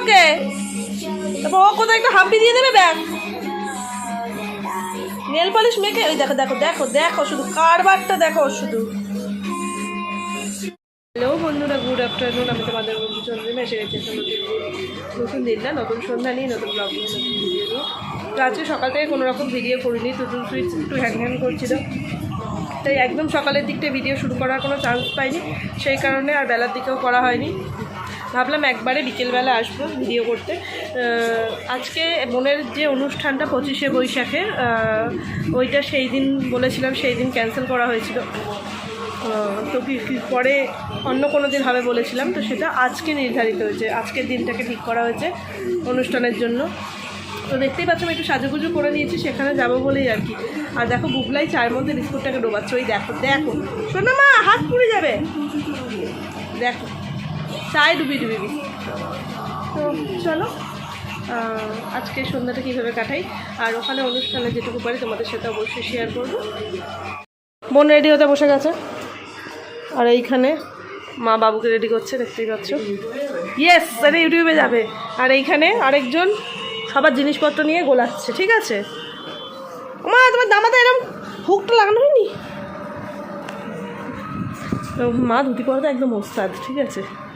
ওকে তারপর ও কোথায় একটু হাম্পি দিয়ে দেবে ব্যাগ? নেল পলিশ মেখে ওই দেখো দেখো দেখো দেখো শুধু, কারবারটা দেখো শুধু। হ্যালো বন্ধুরা গুড আফটারনুন আমি তোমাদের বন্ধু চন্দ্রিমা, এসে গেছি নতুন দিন। না, নতুন সন্ধ্যা নিয়ে, নতুন ব্লগ নিয়ে, নতুন ভিডিও তো আজকে সকাল থেকে কোনো রকম ভিডিও করিনি তুতুল সুইচ একটু হ্যাং হ্যাং করছিল। তাই একদম সকালের দিকটা ভিডিও শুরু করার কোনো চান্স পাইনি। সেই কারণে আর বেলার দিকেও করা হয়নি। ভাবলাম একবারে বিকেলবেলা আসব ভিডিও করতে। আজকে বোনের যে অনুষ্ঠানটা পঁচিশে বৈশাখে ওইটা সেই দিন বলেছিলাম, সেই দিন ক্যান্সেল করা হয়েছিল। তো পরে অন্য কোনো দিন হবে বলেছিলাম, তো সেটা আজকে নির্ধারিত হয়েছে। আজকের দিনটাকে ঠিক করা হয়েছে অনুষ্ঠানের জন্য। তো দেখতেই পাচ্ছ, আমি একটু সাজুগুজু করে নিয়েছি, সেখানে যাব বলেই আর কি। আর দেখো, বুবলাই চায়ের মধ্যে বিস্কুটটাকে ডোবাচ্ছে। ওই দেখো দেখো। শোনো মা, হাত পুড়ে যাবে। দেখো। চায় ডুবি ডুবি তো চলো আজকে সন্ধ্যাটা কীভাবে কাটাই, আর ওখানে অনুষ্ঠানে যেটুকু পারি তোমাদের সাথে অবশ্যই শেয়ার করব। বোন রেডি হতে বসে গেছে। আর এইখানে মা বাবুকে রেডি করছে, দেখতেই পাচ্ছ। ইয়েস এটা ইউটিউবে যাবে। আর এইখানে আরেকজন সবার জিনিসপত্র নিয়ে গোলাচ্ছে, ঠিক আছে? মা তোমার দামাতে এরকম হুকটা লাগানো হয়নি? তো মা ধুতি পরাতে একদম ওস্তাদ, ঠিক আছে? তো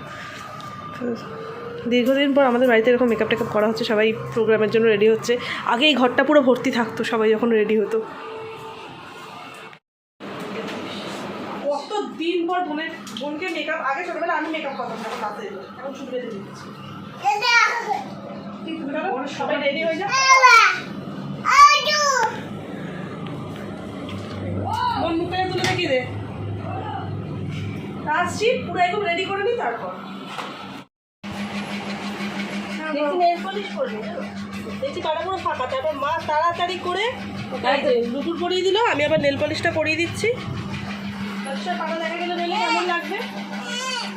দীর্ঘদিন পর আমাদের বাড়িতে এরকম মেকআপ টেকআপ করা হচ্ছে, সবাই প্রোগ্রামের জন্য রেডি হচ্ছে। আগে এই ঘরটা পুরো ভর্তি থাকতো, সবাই যখন রেডি হতো। কত দিন পর তুলে আসছি, পুরো একদম রেডি করে নি, তারপর। নেল পলিশ করবে দেখছি কাটা পুরো ফাঁকা তারপর মা তাড়াতাড়ি করে এই যে দুপুর পরিয়ে দিল আমি আবার নেল পলিশটা পরিয়ে দিচ্ছি। ব্যবসা দেখা গেলে নিলে কেমন লাগবে?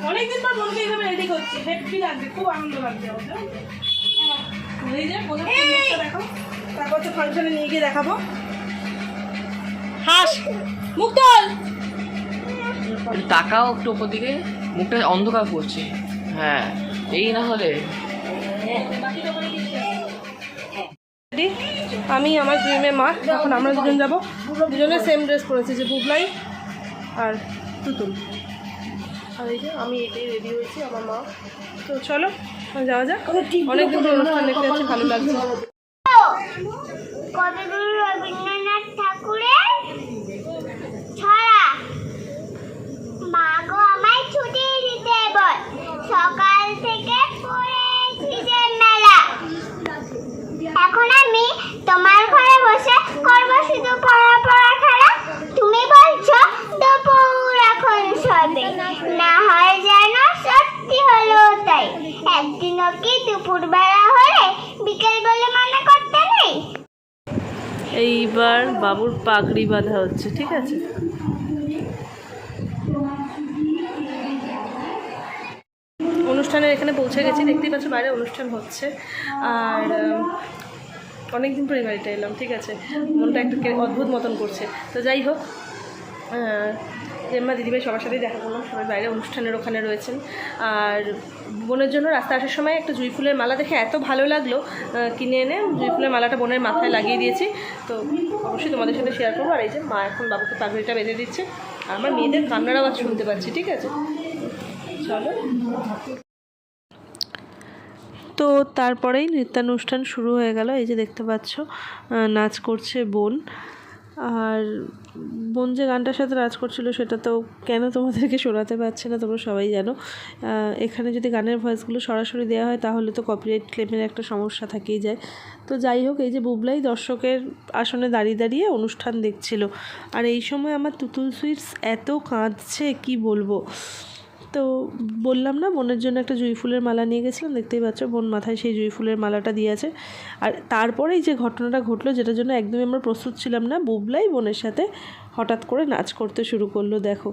অনেকদিন পর বোনকে এইভাবে রেডি করছি হ্যাপি লাগবে খুব আনন্দ লাগবে আমার জানো? এই যে বোনের মুখটা দেখো তারপর তো ফাংশনে নিয়ে গিয়ে দেখাবো। হাস! মুখ তোল! একটু তাকাও একটু ওপর দিকে মুখটা অন্ধকার করছে। হ্যাঁ এই না হলে? আমি আমার ড্রিমে মা এখন আমরা দুজন যাব। দুজনে সেম ড্রেস পরেছি যে বুবলাই আর তুতুল। আর এই যে আমি এটাই রেডি হয়েছি আমার মা। তো চলো যাওয়া যাক। অনেকদিন ধরে অনুষ্ঠান দেখতে যাচ্ছি ভালো লাগছে কবিগুরু রবীন্দ্রনাথ ঠাকুরের ছড়া মা গো আমায় ছুটি দিতে বল সকাল থেকে পড়েছি যে মেলা এখন আমি তোমার ঘরে বসে করব শুধু পড়া পড়া খেলা তুমি বলছো দুপুর এখন সবে না হয় যেন সত্যি হলো তাই। একদিনও কি দুপুর বেলা হলে বিকেল বলে মনে করতে নেই? এইবার বাবুর পাগড়ি বাঁধা হচ্ছে, ঠিক আছে? অনুষ্ঠানের এখানে পৌঁছে গেছি, দেখতেই পাচ্ছ বাইরে অনুষ্ঠান হচ্ছে। আর অনেক দিন পরে বাড়িটা এলাম, ঠিক আছে? মনটা একটু অদ্ভুত মতন করছে। তো যাই হোক জেম্মা দিদিভাই সবার সাথেই দেখা করলাম। সবাই বাইরে অনুষ্ঠানের ওখানে রয়েছেন। আর বোনের জন্য রাস্তা আসার সময় একটা জুঁই ফুলের মালা দেখে এত ভালো লাগল কিনে এনে জুঁই ফুলের মালাটা বোনের মাথায় লাগিয়ে দিয়েছি। তো অবশ্যই তোমাদের সাথে শেয়ার করব। আর এই যে মা এখন বাবুকে পাগড়িটা বেঁধে দিচ্ছে। আমার মেয়েদের কান্নার আওয়াজ শুনতে পাচ্ছি, ঠিক আছে? চলো। তো তারপরেই নৃত্যানুষ্ঠান শুরু হয়ে গেল। এই যে দেখতে পাচ্ছ নাচ করছে বোন। আর বোন যে গানটার সাথে নাচ করছিল সেটা তো কেন তোমাদেরকে শোনাতে পারছে না, তোমরা সবাই জানো। এখানে যদি গানের ভয়েসগুলো সরাসরি দেওয়া হয়, তাহলে তো কপিরাইট ক্লেমের একটা সমস্যা থেকেই যায়। তো যাই হোক, এই যে বুবলাই দর্শকের আসনে দাঁড়িয়ে দাঁড়িয়ে অনুষ্ঠান দেখছিল। আর এই সময় আমার তুতুল সুইটস এত কাঁদছে, কি বলব? তো বললাম না, বোনের জন্য একটা জুঁই ফুলের মালা নিয়ে গেছিলাম, দেখতেই পাচ্ছ বোন মাথায় সেই জুঁই ফুলের মালাটা দিয়েছে আর তারপরেই যে ঘটনাটা ঘটলো, যেটার জন্য একদমই আমরা প্রস্তুত ছিলাম না, বুবলাই বোনের সাথে হঠাৎ করে নাচ করতে শুরু করল, দেখো।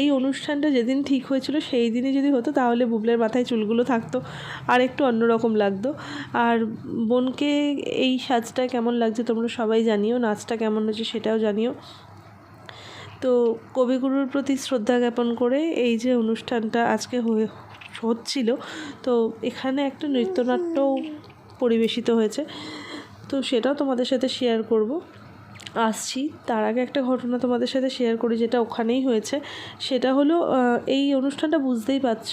এই অনুষ্ঠানটা যেদিন ঠিক হয়েছিল, সেই দিনই যদি হতো, তাহলে বুবলের মাথায় চুলগুলো থাকতো, আর একটু অন্যরকম লাগতো। আর বোনকে এই সাজটা কেমন লাগছে, তোমরা সবাই জানিও, নাচটা কেমন হচ্ছে সেটাও জানিও। তো কবিগুরুর প্রতি শ্রদ্ধা জ্ঞাপন করে এই যে অনুষ্ঠানটা আজকে হয়ে হচ্ছিল, তো এখানে একটা নৃত্যনাট্য পরিবেশিত হয়েছে। তো সেটাও তোমাদের সাথে শেয়ার করব। আসছি। তার আগে একটা ঘটনা তোমাদের সাথে শেয়ার করি যেটা ওখানেই হয়েছে। সেটা হলো এই অনুষ্ঠানটা বুঝতেই পারছ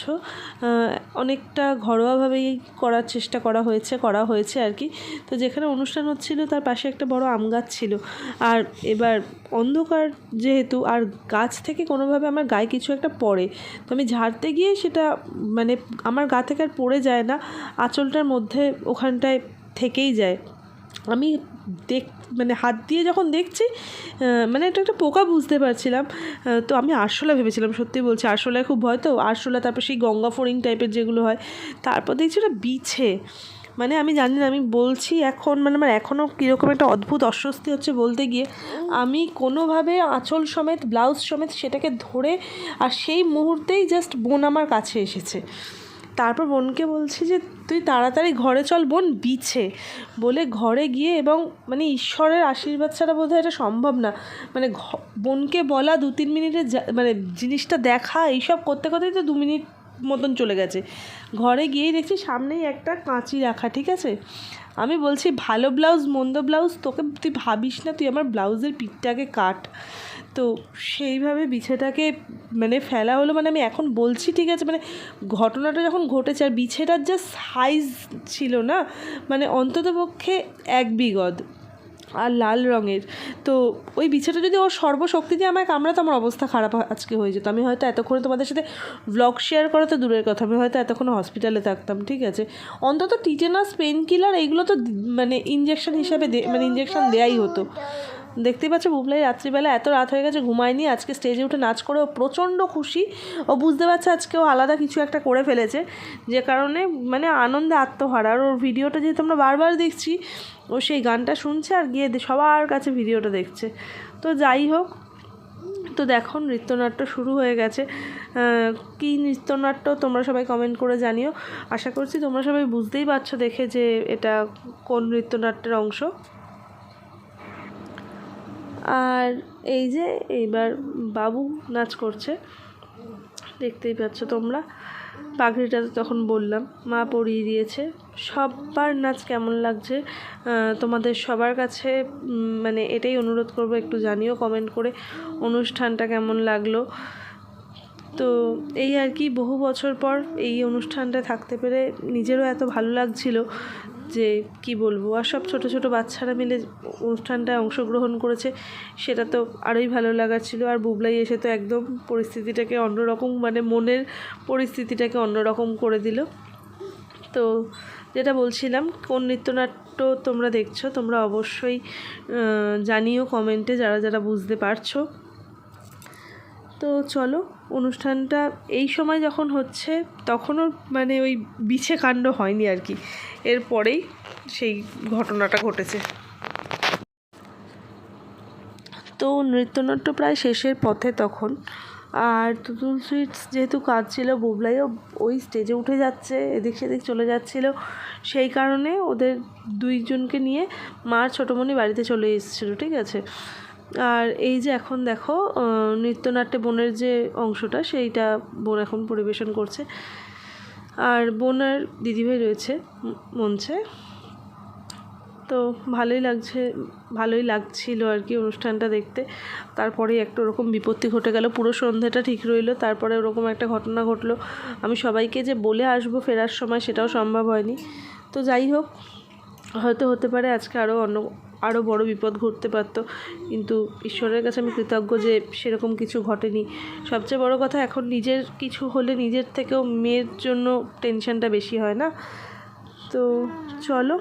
অনেকটা ঘরোয়াভাবেই করার চেষ্টা করা হয়েছে করা হয়েছে আর কি। তো যেখানে অনুষ্ঠান হচ্ছিল, তার পাশে একটা বড় আম গাছ ছিল। আর এবার অন্ধকার যেহেতু, আর গাছ থেকে কোনোভাবে আমার গায়ে কিছু একটা পড়ে। তো আমি ঝাড়তে গিয়ে সেটা মানে আমার গা থেকে আর পড়ে যায় না, আঁচলটার মধ্যে ওখানটায় থেকেই যায়। আমি দেখ মানে হাত দিয়ে যখন দেখছি মানে একটা একটা পোকা বুঝতে পারছিলাম। তো আমি আরশোলা ভেবেছিলাম, সত্যি বলছি, আরশোলায় খুব ভয় তো? আরশোলা, তারপর সেই গঙ্গা ফড়িং টাইপের যেগুলো হয়। তারপর দেখছি ওটা বিছে। মানে আমি জানি না, আমি বলছি এখন মানে আমার এখনও কীরকম একটা অদ্ভুত অস্বস্তি হচ্ছে বলতে গিয়ে। আমি কোনোভাবে আঁচল সমেত, ব্লাউজ সমেত সেটাকে ধরে, আর সেই মুহূর্তেই জাস্ট বোন আমার কাছে এসেছে। তারপর বোনকে বলছি যে, তুই তাড়াতাড়ি ঘরে চল, বোন বিছে। বলে ঘরে গিয়ে এবং মানে ঈশ্বরের আশীর্বাদ ছাড়া বোধহয় এটা সম্ভব না। মানে বোনকে বলা দু তিন মিনিটে মানে জিনিসটা দেখা, এইসব করতে করতেই তো দু মিনিট মতন চলে গেছে। ঘরে গিয়েই দেখছি সামনেই একটা কাঁচি রাখা, ঠিক আছে? আমি বলছি, ভালো ব্লাউজ, মন্দ ব্লাউজ, তোকে তুই ভাবিস না, তুই আমার ব্লাউজের পিঠটাকে কাট। তো সেইভাবে বিছেটাকে মানে ফেলা হলো মানে আমি এখন বলছি, ঠিক আছে মানে ঘটনাটা যখন ঘটেছে, আর বিছেটার যা সাইজ ছিল না মানে অন্ততপক্ষে এক বিগদ আর লাল রঙের। তো ওই বিছাটা যদি ওর সর্বশক্তি দিয়ে আমায় কামড়াতো, আমার অবস্থা খারাপ আজকে হয়ে যেত। আমি হয়তো এতক্ষণে তোমাদের সাথে ব্লগ শেয়ার করা তো দূরের কথা। আমি হয়তো এতক্ষণ হসপিটালে থাকতাম, ঠিক আছে? অন্তত টিটেনাস পেন কিলার এইগুলো তো মানে ইঞ্জেকশন হিসাবে মানে ইঞ্জেকশন দেয়াই হতো। দেখতেই পাচ্ছ বুবলাই রাত্রিবেলা এত রাত হয়ে গেছে ঘুমায়নি, আজকে স্টেজে উঠে নাচ করে ও প্রচণ্ড খুশি। ও বুঝতে পারছে আজকে ও আলাদা কিছু একটা করে ফেলেছে, যে কারণে মানে আনন্দে আত্মহারা। আর ওর ভিডিওটা যেহেতু আমরা বারবার দেখছি, ও সেই গানটা শুনছে আর গিয়ে সবার কাছে ভিডিওটা দেখছে। তো যাই হোক, তো দেখো নৃত্যনাট্য শুরু হয়ে গেছে। কী নৃত্যনাট্য তোমরা সবাই কমেন্ট করে জানিও। আশা করছি তোমরা সবাই বুঝতেই পারছ দেখে যে এটা কোন নৃত্যনাট্যের অংশ। আর এই যে এইবার বাবু নাচ করছে, দেখতেই পাচ্ছ তোমরা। পাগড়িটা তো তখন বললাম, মা পরিয়ে দিয়েছে। সবার নাচ কেমন লাগছে তোমাদের সবার কাছে মানে এটাই অনুরোধ করব, একটু জানিও কমেন্ট করে অনুষ্ঠানটা কেমন লাগল। তো এই আর কি, বহু বছর পর এই অনুষ্ঠানটা থাকতে পেরে নিজেরও এত ভালো লাগছিল যে কি বলব, আর সব ছোট ছোট বাচ্চারা মিলে অনুষ্ঠানটায় অংশগ্রহণ করেছে, সেটা তো আরোই ভালো লাগার ছিল। আর বুবলাই এসে তো একদম পরিস্থিতিটাকে অন্যরকম মানে মনের পরিস্থিতিটাকে অন্যরকম করে দিল। তো যেটা বলছিলাম, কোন নৃত্যনাট্য তোমরা দেখছ, তোমরা অবশ্যই জানিও কমেন্টে যারা যারা বুঝতে পারছ। তো চলো, অনুষ্ঠানটা এই সময় যখন হচ্ছে, তখনও মানে ওই বিছে কাণ্ড হয়নি আর কি। এরপরেই সেই ঘটনাটা ঘটেছে। তো নৃত্যনাট্য প্রায় শেষের পথে তখন। আর তুতুল সুইটস যেহেতু কাজ ছিল বুবলাইও ওই স্টেজে উঠে যাচ্ছে, এদিক সেদিক চলে যাচ্ছিল। সেই কারণে ওদের দুইজনকে নিয়ে মার ছোটোমণি বাড়িতে চলে এসেছিল, ঠিক আছে? আর এই যে এখন দেখো নৃত্যনাট্যে বোনের যে অংশটা, সেইটা বোন এখন পরিবেশন করছে। আর বোন আর দিদিভাই রয়েছে মঞ্চে। তো ভালোই লাগছে, ভালোই লাগছিল আর কি অনুষ্ঠানটা দেখতে। তারপরে একটা ওরকম বিপত্তি ঘটে গেল, পুরো সন্ধ্যাটা ঠিক রইল, তারপরে ওরকম একটা ঘটনা ঘটলো। আমি সবাইকে যে বলে আসব ফেরার সময় সেটাও সম্ভব হয়নি। তো যাই হোক, হয়তো হতে পারে আজকে আরও অন্য আরও বড় বিপদ ঘটতে পারতো। কিন্তু ঈশ্বরের কাছে আমি কৃতজ্ঞ যে সেরকম কিছু ঘটেনি। সবচেয়ে বড় কথা, এখন নিজের কিছু হলে নিজের থেকেও মেয়ের জন্য টেনশনটা বেশি হয় না? তো চলো,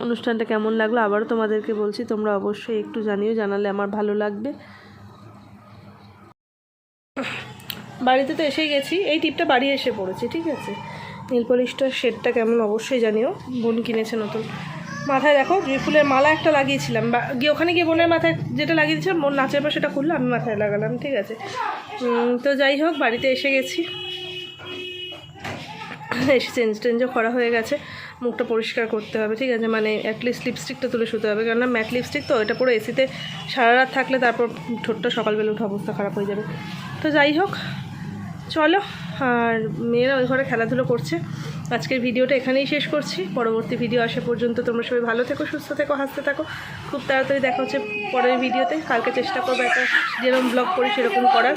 অনুষ্ঠানটা কেমন লাগল আবারও তোমাদেরকে বলছি, তোমরা অবশ্যই একটু জানিও, জানালে আমার ভালো লাগবে। বাড়িতে তো এসেই গেছি, এই টিপটা বাড়ি এসে পড়েছে, ঠিক আছে? নীল পলিশটার শেডটা কেমন অবশ্যই জানিও, বোন কিনেছে নতুন। মাথায় দেখো জুঁই ফুলের মালা একটা লাগিয়েছিলাম। বা, গিয়ে ওখানে গিয়ে বোনের মাথায় যেটা লাগিয়েছিলাম বোন নাচের পর সেটা খুললো, আমি মাথায় লাগালাম, ঠিক আছে? তো যাই হোক, বাড়িতে এসে গেছি। এসে চেঞ্জ টেঞ্জও করা হয়ে গেছে। মুখটা পরিষ্কার করতে হবে, ঠিক আছে? মানে অ্যাটলিস্ট লিপস্টিকটা তুলে শুতে হবে। কেননা ম্যাট লিপস্টিক তো, এটা পুরো এসিতে সারা রাত থাকলে তারপর ঠোঁটটা সকালবেলা উঠে অবস্থা খারাপ হয়ে যাবে। তো যাই হোক, চলো, আর মেয়েরা ওই ঘরে খেলাধুলো করছে। আজকের ভিডিওটা এখানেই শেষ করছি। পরবর্তী ভিডিও আসা পর্যন্ত তোমরা সবাই ভালো থেকো, সুস্থ থেকো, হাসতে থাকো। খুব তাড়াতাড়ি দেখা হচ্ছে পরের ভিডিওতে। কালকে চেষ্টা করব একটা যেরকম ব্লগ করি, সেরকম করার।